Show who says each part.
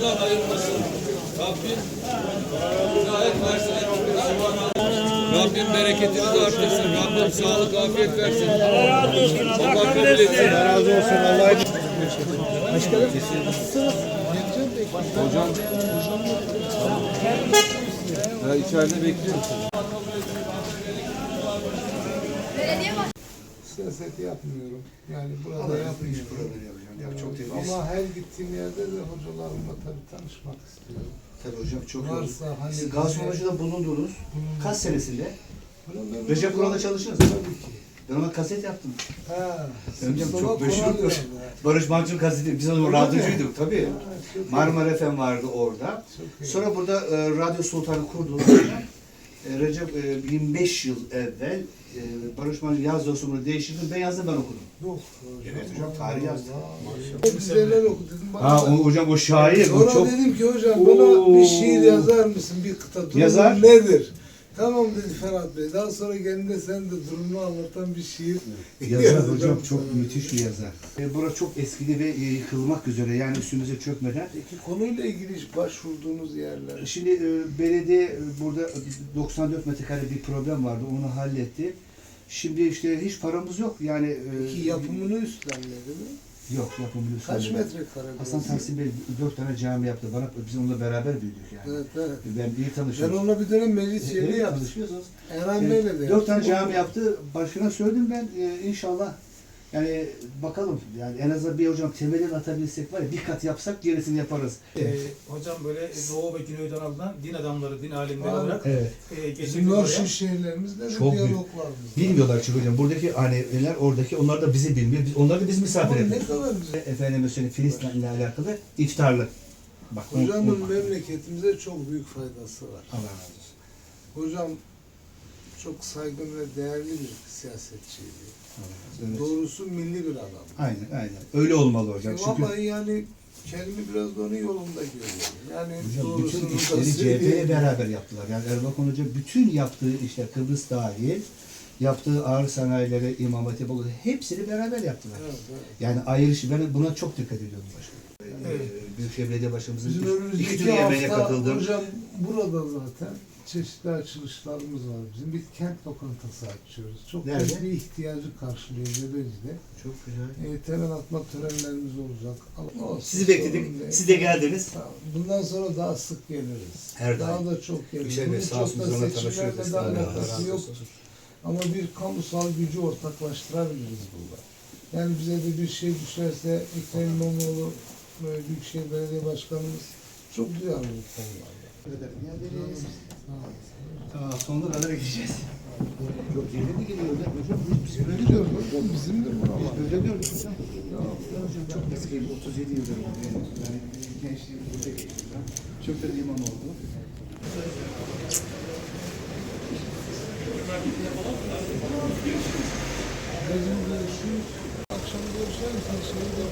Speaker 1: Başımızdan ayırmasın. Rabbim hidayet versin. Rabbim bereketini de artırsın. Rabbim sağlık, afiyet versin. Allah kabul etsin.
Speaker 2: Razı olsun. Allah'a
Speaker 1: Hocam. Ya içeride bekliyorum.
Speaker 2: Siyaseti yapmıyorum. Yani burada yapmıyorum.
Speaker 3: Ya çok temiz.
Speaker 2: Ama her gittiğim yerde de hocalarımla tabii tanışmak istiyorum.
Speaker 3: Tabii hocam çok iyi.
Speaker 2: Varsa hani
Speaker 3: Siz Gaziantep'te bulundunuz. Kaç senesinde?
Speaker 2: Bunun ben-
Speaker 3: Recep Kural'da çalıştınız.
Speaker 2: Tabii ki.
Speaker 3: Ben ona kaset yaptım.
Speaker 2: Ha,
Speaker 3: Hocam
Speaker 2: Mustafa
Speaker 3: çok
Speaker 2: Koral vardı.
Speaker 3: Barış Manço'nun kaseti. Biz onun radyocuyduk tabii.
Speaker 2: Ha, çok iyi.
Speaker 3: Marmara FM vardı orada.
Speaker 2: Çok iyi.
Speaker 3: Sonra burada e, Radyo Sultan'ı kurdular. e, Recep e, 25 yıl evvel e, Barış Manço yaz dostumunu değiştirdi. Ben yazdım ben okudum.
Speaker 2: Yok.
Speaker 3: Evet hocam, tarih yazdı.
Speaker 2: Güzeller oku dedim. Bana
Speaker 3: Ha o, hocam o şair.
Speaker 2: Sonra
Speaker 3: O çok
Speaker 2: dedim ki hocam bana
Speaker 3: Oo.
Speaker 2: bir şiir yazar mısın? Bir kıta.
Speaker 3: Yazar.
Speaker 2: nedir? Tamam dedi Ferhat Bey. Daha sonra kendine sen de durumunu anlatan bir şiir
Speaker 3: Yazar hocam çok müthiş bir yazar. E, burası çok eskidi ve e, yıkılmak üzere yani üstümüze çökmeden.
Speaker 2: Peki konuyla ilgili hiç başvurduğunuz yerler?
Speaker 3: Şimdi e, belediye e, burada 94 metrekare bir problem vardı onu halletti. Şimdi işte hiç paramız yok yani. e,
Speaker 2: Peki yapımını üstlenmedi mi?
Speaker 3: Yok yapımını
Speaker 2: Kaç
Speaker 3: üstlenmedi.
Speaker 2: metrekare?
Speaker 3: Hasan
Speaker 2: burası?
Speaker 3: Tahsin Bey dört tane cami yaptı. Bana biz onunla beraber büyüdük yani.
Speaker 2: Evet evet.
Speaker 3: Ben iyi
Speaker 2: Ben
Speaker 3: tanışıyorum.
Speaker 2: onunla bir dönem meclis üyeliği
Speaker 3: Evet,
Speaker 2: yaptım. Erhan Bey'le de
Speaker 3: Dört tane cami yaptı. Başına söyledim ben e, inşallah yani bakalım yani en azından bir hocam temelini atabilsek var ya bir kat yapsak gerisini yaparız.
Speaker 4: Ee, hocam böyle Doğu ve Güneydoğu alınan din adamları, din alimleri
Speaker 2: Abi,
Speaker 4: olarak
Speaker 3: Evet.
Speaker 4: e,
Speaker 2: Bizim
Speaker 4: oraya.
Speaker 2: Norşin şehirlerimizde de
Speaker 3: Çok büyük.
Speaker 2: diyaloglarımız.
Speaker 3: Bilmiyorlar çünkü hocam. Buradaki haneler oradaki onlar da bizi bilmiyor. Biz, onlar da biz misafir
Speaker 2: Ama ne
Speaker 3: ediyoruz.
Speaker 2: kadar güzel.
Speaker 3: Efendime söyleyeyim Filistin'le alakalı iftarlı. Bak unut-
Speaker 2: Hocamın
Speaker 3: unutma.
Speaker 2: memleketimize çok büyük faydası var.
Speaker 3: Allah razı olsun.
Speaker 2: Hocam çok saygın ve değerli bir siyasetçiydi.
Speaker 3: Evet.
Speaker 2: Doğrusu milli bir adam.
Speaker 3: Aynen aynen. Öyle olmalı hocam. Çünkü
Speaker 2: Vallahi yani kendimi biraz da onun yolunda görüyorum. Yani
Speaker 3: hocam bütün işleri CHP'ye beraber yaptılar. Yani Erbakan Hoca bütün yaptığı işte Kıbrıs dahil yaptığı ağır sanayileri, İmam Hatip hepsini beraber yaptılar.
Speaker 2: Evet, evet.
Speaker 3: Yani ayrış, ben buna çok dikkat ediyorum başkanım. Ee, Büyükşehir Belediye Başkanımızın
Speaker 2: Bizim
Speaker 3: iki
Speaker 2: önümüzdeki
Speaker 3: tür yemeğe
Speaker 2: hafta
Speaker 3: katıldım.
Speaker 2: hocam burada zaten çeşitli açılışlarımız var. Bizim bir kent lokantası açıyoruz. Çok
Speaker 3: Nerede?
Speaker 2: büyük bir ihtiyacı karşılıyor Gebeli'de.
Speaker 3: Çok güzel.
Speaker 2: E, temel atma törenlerimiz olacak. Allah olsun,
Speaker 3: Sizi
Speaker 2: sorun
Speaker 3: bekledik.
Speaker 2: değil.
Speaker 3: Siz de geldiniz.
Speaker 2: Tamam. Bundan sonra daha sık geliriz.
Speaker 3: Her
Speaker 2: daha
Speaker 3: daim.
Speaker 2: da çok geliriz.
Speaker 3: Yüksel Bey
Speaker 2: Bunun
Speaker 3: sağ
Speaker 2: çok
Speaker 3: olsun
Speaker 2: da
Speaker 3: biz onunla tanışıyoruz.
Speaker 2: seçimlerle de alakası yok. Ama bir kamusal gücü ortaklaştırabiliriz burada. Yani bize de bir şey düşerse Ekrem İmamoğlu böyle Büyükşehir Belediye Başkanımız çok duyarlı bu konularda.
Speaker 3: Tamam, sonuna kadar gideceğiz. Yok, yerine mi geliyor hocam? Biz böyle gördük.
Speaker 2: hocam bizim de
Speaker 3: Biz böyle hocam. Hocam çok eskiyim, 37 yıldır buradayım. Yani gençliğim burada geçti. Çok da imam oldu.
Speaker 2: Akşam görüşelim. Sen şeyi de